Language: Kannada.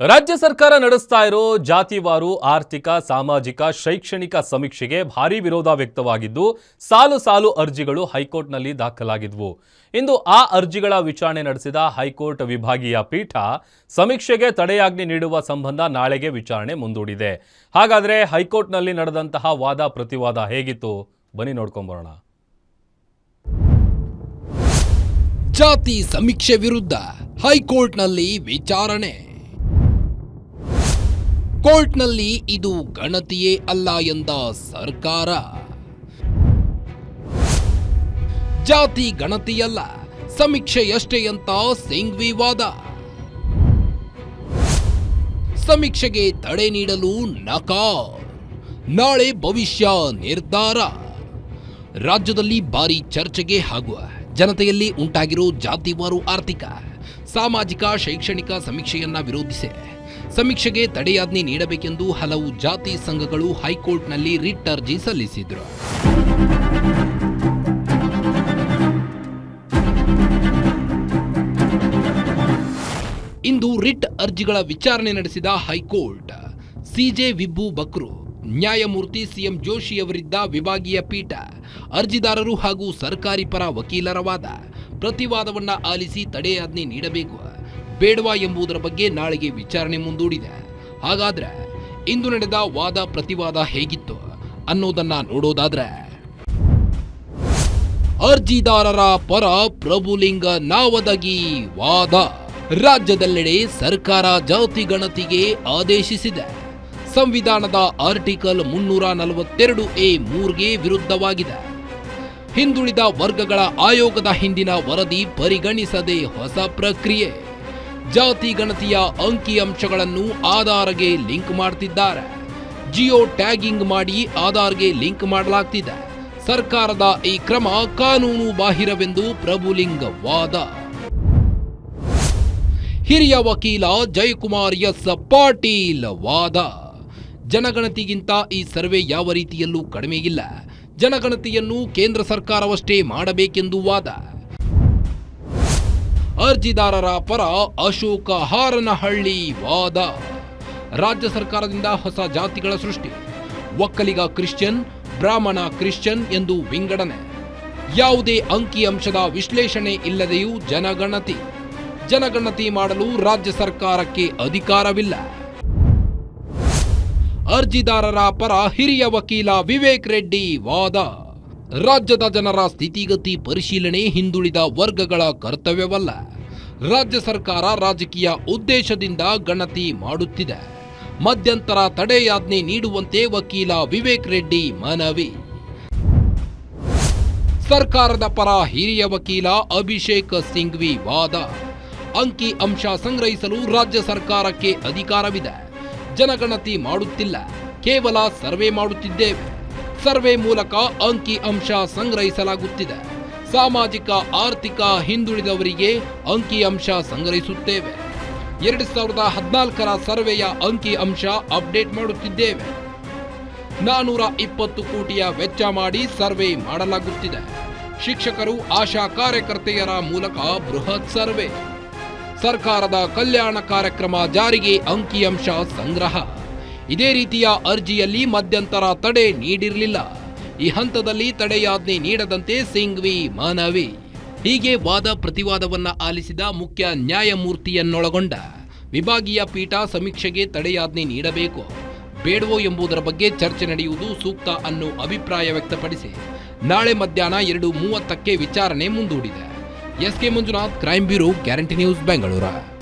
ರಾಜ್ಯ ಸರ್ಕಾರ ನಡೆಸ್ತಾ ಇರೋ ಜಾತಿವಾರು, ಆರ್ಥಿಕ, ಸಾಮಾಜಿಕ, ಶೈಕ್ಷಣಿಕ ಸಮೀಕ್ಷೆಗೆ ಭಾರೀ ವಿರೋಧ ವ್ಯಕ್ತವಾಗಿದ್ದು ಸಾಲು ಸಾಲು ಅರ್ಜಿಗಳು ಹೈಕೋರ್ಟ್ನಲ್ಲಿ ದಾಖಲಾಗಿದ್ವು. ಇಂದು ಆ ಅರ್ಜಿಗಳ ವಿಚಾರಣೆ ನಡೆಸಿದ ಹೈಕೋರ್ಟ್ ವಿಭಾಗೀಯ ಪೀಠ ಸಮೀಕ್ಷೆಗೆ ತಡೆಯಾಜ್ಞೆ ನೀಡುವ ಸಂಬಂಧ ನಾಳೆಗೆ ವಿಚಾರಣೆ ಮುಂದೂಡಿದೆ. ಹಾಗಾದರೆ ಹೈಕೋರ್ಟ್ನಲ್ಲಿ ನಡೆದಂತಹ ವಾದ ಪ್ರತಿವಾದ ಹೇಗಿತ್ತು? ಬನ್ನಿ ನೋಡ್ಕೊಂಬರೋಣ ಜಾತಿ ಸಮೀಕ್ಷೆ ವಿರುದ್ಧ ಹೈಕೋರ್ಟ್ನಲ್ಲಿ ವಿಚಾರಣೆ. ಕೋರ್ಟ್ನಲ್ಲಿ ಇದು ಗಣತಿಯೇ ಅಲ್ಲ ಎಂದ ಸರ್ಕಾರ. ಜಾತಿ ಗಣತಿಯಲ್ಲ, ಸಮೀಕ್ಷೆಯಷ್ಟೇ ಅಂತ ಸಿಂಘ್ವಿ ವಾದ. ಸಮೀಕ್ಷೆಗೆ ತಡೆ ನೀಡಲು ನಕಾ. ನಾಳೆ ಭವಿಷ್ಯ ನಿರ್ಧಾರ. ರಾಜ್ಯದಲ್ಲಿ ಭಾರಿ ಚರ್ಚೆಗೆ ಹಾಗೂ ಜನತೆಯಲ್ಲಿ ಉಂಟಾಗಿರೋ ಜಾತಿವಾರು ಆರ್ಥಿಕ ಸಾಮಾಜಿಕ, ಶೈಕ್ಷಣಿಕ ಸಮೀಕ್ಷೆಯನ್ನ ವಿರೋಧಿಸಿ. ಸಮೀಕ್ಷೆಗೆ ತಡೆಯಾಜ್ಞೆ ನೀಡಬೇಕೆಂದು ಹಲವು ಜಾತಿ ಸಂಘಗಳು ಹೈಕೋರ್ಟ್ನಲ್ಲಿ ರಿಟ್ ಅರ್ಜಿ ಸಲ್ಲಿಸಿದರು. ಇಂದು ರಿಟ್ ಅರ್ಜಿಗಳ ವಿಚಾರಣೆ ನಡೆಸಿದ ಹೈಕೋರ್ಟ್ ಸಿಜೆ ವಿಬ್ಬು ಬಕ್ರು ನ್ಯಾಯಮೂರ್ತಿ ಸಿಎಂ ಜೋಶಿ ಅವರಿದ್ದ ವಿಭಾಗೀಯ ಪೀಠ ಅರ್ಜಿದಾರರು ಹಾಗೂ ಸರ್ಕಾರಿ ಪರ ವಕೀಲರ ವಾದ ಪ್ರತಿವಾದವನ್ನ ಆಲಿಸಿ ತಡೆಯಾಜ್ಞೆ ನೀಡಬೇಕು. ಬೇಡವಾ ಎಂಬುದರ ಬಗ್ಗೆ ನಾಳೆಗೆ ವಿಚಾರಣೆ ಮುಂದೂಡಿದೆ. ಹಾಗಾದ್ರೆ ಇಂದು ನಡೆದ ವಾದ ಪ್ರತಿವಾದ ಹೇಗಿತ್ತು ಅನ್ನೋದನ್ನ ನೋಡೋದಾದ್ರೆ ಅರ್ಜಿದಾರರ ಪರ ಪ್ರಭುಲಿಂಗ ನಾವದಗಿ ವಾದ. ರಾಜ್ಯದೆಲ್ಲೆಡೆ ಸರ್ಕಾರ ಜಾತಿ ಗಣತಿಗೆ ಆದೇಶಿಸಿದೆ. ಸಂವಿಧಾನದ ಆರ್ಟಿಕಲ್ ಮುನ್ನೂರ ನಲವತ್ತೆರಡು ಎ ಮೂರ್ಗೆ ವಿರುದ್ಧವಾಗಿದೆ. ಹಿಂದುಳಿದ ವರ್ಗಗಳ ಆಯೋಗದ ಹಿಂದಿನ ವರದಿ ಪರಿಗಣಿಸದೆ ಹೊಸ ಪ್ರಕ್ರಿಯೆ. ಜಾತಿ ಗಣತಿಯ ಅಂಕಿಅಂಶಗಳನ್ನು ಆಧಾರ್ಗೆ ಲಿಂಕ್ ಮಾಡ್ತಿದ್ದಾರೆ. ಜಿಯೋ ಟ್ಯಾಗಿಂಗ್ ಮಾಡಿ ಆಧಾರ್ಗೆ ಲಿಂಕ್ ಮಾಡಲಾಗ್ತಿದೆ. ಸರ್ಕಾರದ ಈ ಕ್ರಮ ಕಾನೂನು ಬಾಹಿರವೆಂದು ಪ್ರಭುಲಿಂಗ ವಾದ. ಹಿರಿಯ ವಕೀಲ ಜಯಕುಮಾರ್ ಎಸ್ ಪಾಟೀಲ್ ವಾದ. ಜನಗಣತಿಗಿಂತ ಈ ಸರ್ವೆ ಯಾವ ರೀತಿಯಲ್ಲೂ ಕಡಿಮೆ ಇಲ್ಲ ಜನಗಣತಿಯನ್ನು ಕೇಂದ್ರ ಸರ್ಕಾರವಷ್ಟೇ ಮಾಡಬೇಕೆಂದು ವಾದ. ಅರ್ಜಿದಾರರ ಪರ ಅಶೋಕ ಹಾರನಹಳ್ಳಿ ವಾದ. ರಾಜ್ಯ ಸರ್ಕಾರದಿಂದ ಹೊಸ ಜಾತಿಗಳ ಸೃಷ್ಟಿ. ಒಕ್ಕಲಿಗ ಕ್ರಿಶ್ಚಿಯನ್, ಬ್ರಾಹ್ಮಣ ಕ್ರಿಶ್ಚಿಯನ್ ಎಂದು ವಿಂಗಡಣೆ ಯಾವುದೇ ಅಂಕಿಅಂಶದ ವಿಶ್ಲೇಷಣೆ ಇಲ್ಲದೆಯೂ ಜನಗಣತಿ. ಜನಗಣತಿ ಮಾಡಲು ರಾಜ್ಯ ಸರ್ಕಾರಕ್ಕೆ ಅಧಿಕಾರವಿಲ್ಲ. ಅರ್ಜಿದಾರರ ಪರ ಹಿರಿಯ ವಕೀಲ ವಿವೇಕ್ ರೆಡ್ಡಿ ವಾದ. ರಾಜ್ಯದ ಜನರ ಸ್ಥಿತಿಗತಿ ಪರಿಶೀಲನೆ ಹಿಂದುಳಿದ ವರ್ಗಗಳ ಕರ್ತವ್ಯವಲ್ಲ. ರಾಜ್ಯ ಸರ್ಕಾರ ರಾಜಕೀಯ ಉದ್ದೇಶದಿಂದ ಗಣತಿ ಮಾಡುತ್ತಿದೆ. ಮಧ್ಯಂತರ ತಡೆಯಾಜ್ಞೆ ನೀಡುವಂತೆ ವಕೀಲ ವಿವೇಕ್ ರೆಡ್ಡಿ ಮನವಿ. ಸರ್ಕಾರದ ಪರ ಹಿರಿಯ ವಕೀಲ ಅಭಿಷೇಕ್ ಸಿಂಘ್ವಿ ವಾದ. ಅಂಕಿ ಅಂಶ ಸಂಗ್ರಹಿಸಲು ರಾಜ್ಯ ಸರ್ಕಾರಕ್ಕೆ ಅಧಿಕಾರವಿದೆ. ಜನಗಣತಿ ಮಾಡುತ್ತಿಲ್ಲ. ಕೇವಲ ಸರ್ವೆ ಮಾಡುತ್ತಿದ್ದೇವೆ. ಸರ್ವೆ ಮೂಲಕ ಅಂಕಿ ಅಂಶ ಸಂಗ್ರಹಿಸಲಾಗುತ್ತಿದೆ. ಸಾಮಾಜಿಕ, ಆರ್ಥಿಕ ಹಿಂದುಳಿದವರಿಗೆ ಅಂಕಿ ಅಂಶ ಸಂಗ್ರಹಿಸುತ್ತೇವೆ. ಎರಡು ಸಾವಿರದ ಹದಿನಾಲ್ಕರ ಸರ್ವೆಯ ಅಂಕಿ ಅಂಶ ಅಪ್ಡೇಟ್ ಮಾಡುತ್ತಿದ್ದೇವೆ. ನಾನೂರ ಇಪ್ಪತ್ತು ಕೋಟಿಯ ವೆಚ್ಚ ಮಾಡಿ ಸರ್ವೆ ಮಾಡಲಾಗುತ್ತಿದೆ. ಶಿಕ್ಷಕರು, ಆಶಾ ಕಾರ್ಯಕರ್ತೆಯರ ಮೂಲಕ ಬೃಹತ್ ಸರ್ವೆ. ಸರ್ಕಾರದ ಕಲ್ಯಾಣ ಕಾರ್ಯಕ್ರಮ ಜಾರಿಗೆ ಅಂಕಿಅಂಶ ಸಂಗ್ರಹ. ಇದೇ ರೀತಿಯ ಅರ್ಜಿಯಲ್ಲಿ ಮಧ್ಯಂತರ ತಡೆ ನೀಡಿರಲಿಲ್ಲ. ಈ ಹಂತದಲ್ಲಿ ತಡೆಯಾಜ್ಞೆ ನೀಡದಂತೆ ಸಿಂಗ್ವಿ ಮಾನವಿ. ಹೀಗೆ ವಾದ ಪ್ರತಿವಾದವನ್ನು ಆಲಿಸಿದ ಮುಖ್ಯ ನ್ಯಾಯಮೂರ್ತಿಯನ್ನೊಳಗೊಂಡ ವಿಭಾಗೀಯ ಪೀಠ ಸಮೀಕ್ಷೆಗೆ ತಡೆಯಾಜ್ಞೆ ನೀಡಬೇಕು. ಬೇಡವೋ ಎಂಬುದರ ಬಗ್ಗೆ ಚರ್ಚೆ ನಡೆಯುವುದು ಸೂಕ್ತ ಅನ್ನೋ ಅಭಿಪ್ರಾಯ ವ್ಯಕ್ತಪಡಿಸಿ ನಾಳೆ ಮಧ್ಯಾಹ್ನ ಎರಡು ಮೂವತ್ತಕ್ಕೆ ವಿಚಾರಣೆ ಮುಂದೂಡಿದೆ. S K Manjunath crime bureau guarantee news Bengaluru.